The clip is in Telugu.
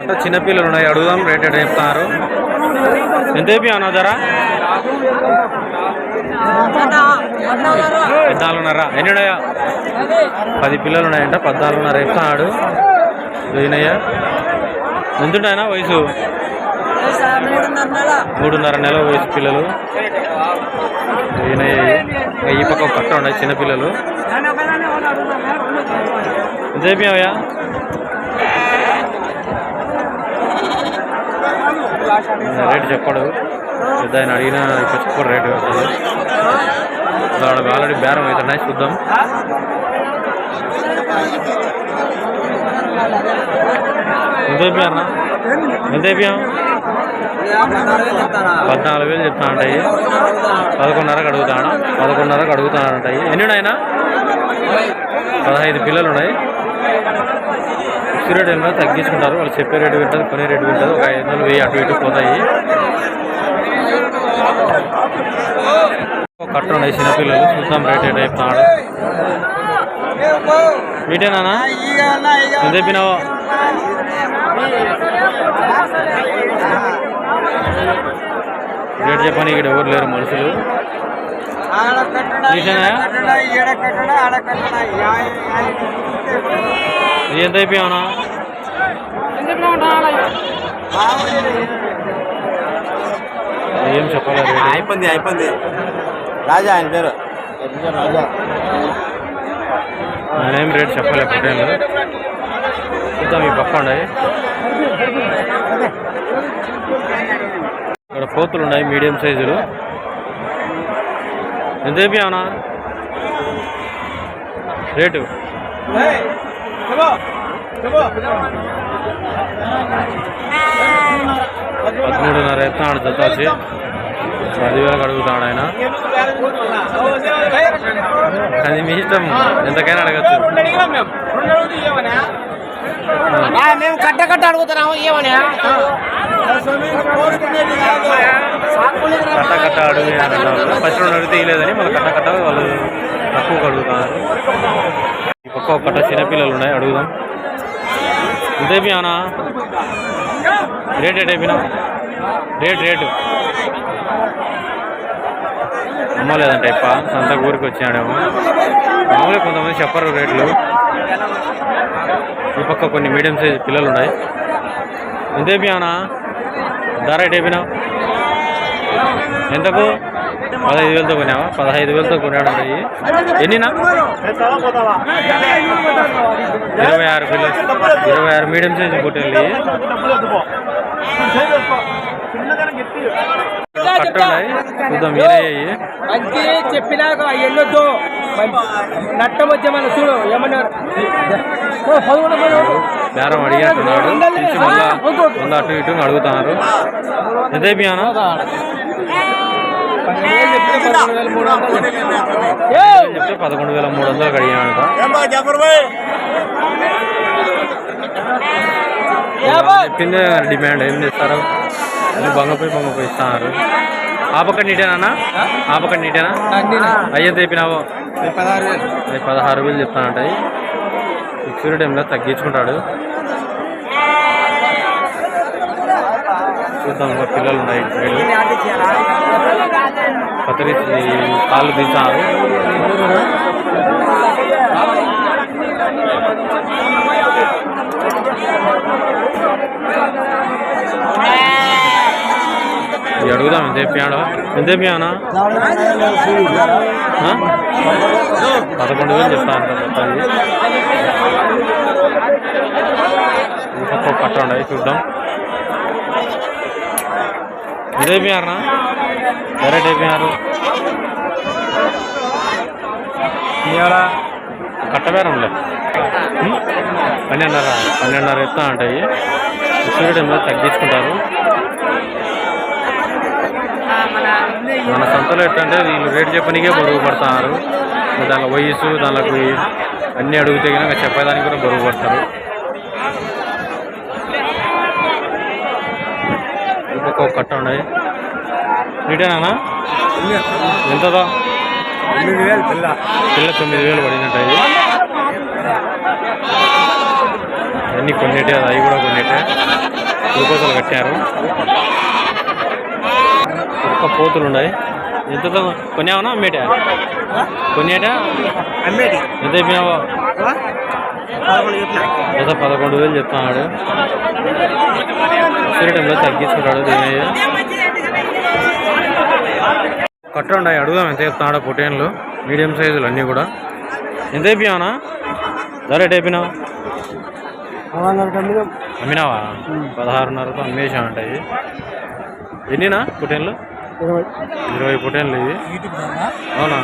అంటే చిన్నపిల్లలు ఉన్నాయి అడుగుదాం రేట్ ఎట్లా చెప్తున్నారు? ఎంత అయిపోయి అన్న ధర? పద్నాలుగున్నర. ఎన్ని ఉన్నాయా? పది పిల్లలు ఉన్నాయంట పద్నాలుగున్నర చెప్తున్నాడు ఈయనయ్య ఎంతుంటాయనా వయసు? మూడున్నర నెల వయసు పిల్లలు. ఈయనయ్య ఈ పక్క కట్ట ఉన్నాయి చిన్నపిల్లలు ఎంత అయ్యా రేటు చెప్పడు. పెద్ద ఆయన అడిగినా ఇప్పుడు చెప్పడు రేటు. అసలు ఆల్రెడీ బేరం అవుతున్నాయి చూద్దాం. ఎంత అయిపోయారన్నా ఎంత అయిపోయాం పద్నాలుగు వేలు చెప్తా ఉంటాయి పదకొండున్నరకు అడుగుతాను. పదకొండున్నరకు అడుగుతాను ఉంటాయి ఎన్ని ఉన్నాయినా పదహైదు పిల్లలు ఉన్నాయి. రేట్ ఏమైనా తగ్గించుకుంటారు. వాళ్ళు చెప్పే రేటు వింటుంది కొనే రేటు వింటుంది. ఒక ఐదు వందలు వెయ్యి అటు ఇటు పోతాయి. కట్ట ఉన్నాయి చిన్నపిల్లలు. చూద్దాం రేట్ ఏంటో చెప్తున్నాడు వీటేనా ఎంత చెప్పినావు? రేట్ చెప్పని ఇక్కడ ఎవరు లేరు మనుషులు. ఇది ఎంత అయిపోయావునా ఏం చెప్పలేదు రేటు. అయిపోయింది అయిపోయింది. రాజా ఆయన పేరు. ఆయన ఏం రేట్ చెప్పలే పొట్టేళ్ళు చూద్దాం ఈ పక్క ఉన్నాయి ఇక్కడ కోతులు ఉన్నాయి మీడియం సైజులు. ఎంత అయిపోయావునా రేటు? పదమూడున్నర ఎత్తున్నాడు వచ్చి పదివేలకు అడుగుతాడు ఆయన. అది మీ ఇష్టం ఎంతకైనా అడగచ్చు. మేము కట్ట కట్ట అడుగుతున్నాము ఏమని? కట్ట కట్ట అడుగు ఫస్ట్ రెండు అడిగితే ఇవ్వలేదని మళ్ళీ కట్ట కట్ట వాళ్ళు తక్కువగా అడుగుతున్నారు. ఈ పక్క ఒక కట్ట చిన్నపిల్లలు ఉన్నాయి అడుగుదాం. ఎంత అయిపోయానా రేట్ రేట్ అయిపోయినా? Rate rate. అమ్మలేదంట ఇప్ప. సంత ఊరికి వచ్చినాడేమో. మామూలుగా కొంతమంది చెప్పరు రేట్లు. ఈ పక్క కొన్ని మీడియం సైజ్ పిల్లలు ఉన్నాయి. ఎంత ధర రేట్ అయిపోయినావు ఎంతకు? పదహైదు వేలతో కొనావా పదహైదు వేలతో కొనాడు ఉంటాయి ఎన్నినా? ఇరవై ఆరు పిల్లలు ఇరవై ఆరు మీడియం సైజ్ పొట్టేళ్ళు కట్ట ఉన్నాయి చూద్దాం మీరయ్యి మంచి చెప్పినాక వెళ్ళొద్దు నట్టం వచ్చే మన చూడు ఏమన్నారు? బేరం అడిగేస్తున్నాడు మళ్ళా అటు ఇటు అడుగుతున్నారు. ఎంత అయిపోయానా చెప్తే పదకొండు వేల మూడు వందలు అడిగానంట చెప్పిందే డిమాండ్ ఏం చేస్తారు అన్ని బంగపోయి బంగపోయి ఇస్తున్నారు ఆ నీటేనా ఆ నీటేనా అయ్యే తెప్పినావు పదహారు వేలు పదహారు వేలు చెప్తానంట ఫిక్స్డ్ టైంలో తగ్గించుకుంటాడు. చూద్దాం పిల్లలు ఉన్నాయి వీళ్ళు కత్తిరి కాళ్ళు తీసారు అడుగుదాం ఎంత చెప్పాడు ఎంత చెప్పానా పదకొండు వేలు చెప్తాను అంట మొత్తానికి. పట్టండి చూద్దాం. చూద్దాం ఇదైపోయారనా డైరెక్ట్ అయిపోయారు ఇవాళ కట్టబేరంలే? పన్నెండున్నర పన్నెండున్నర ఎత్తా ఉంటాయి సూర్యుడు టైంలో తగ్గించుకుంటారు. మన సంతలో ఎట్లంటే వీళ్ళు రేటు చెప్పనికే బరువు పడుతున్నారు దాని వయసు దానికి అన్నీ అడిగితే కనుక చెప్పేదానికి కూడా బరువు పడతారు. ఇంకొక కట్ట ఉన్నాయి నీటేనా ఎంతదా? ఎనిమిది వేలు పిల్ల. పిల్ల తొమ్మిది వేలు పడినట్టు అన్నీ కొన్నిటే అది కూడా కొన్నిటే గ్లూకోజులు కట్టారు. ఒక్క పోతులు ఉన్నాయి. ఎంతతో కొన్నావనా అమ్మేటా? కొన్నేటా అమ్మేది ఎంత చెప్పినావో? ఏదో పదకొండు వేలు చెప్తున్నాడు. వచ్చే టైంలో తగ్గించుకుంటాడు దీని కట్ట ఉన్నాయి అడుగుదాం ఎంత చెప్తున్నాడు పొటేన్లు మీడియం సైజులు అన్నీ కూడా. ఎంత అయిపోయావునా ధర ఎట్ అయిపోయినావు అమ్మినావా? పదహారున్నరతో అమ్మేసామంటాయి ఎన్నినా పొటేన్లు? ఇరవై. పొటేన్లు ఇవి. అవునా?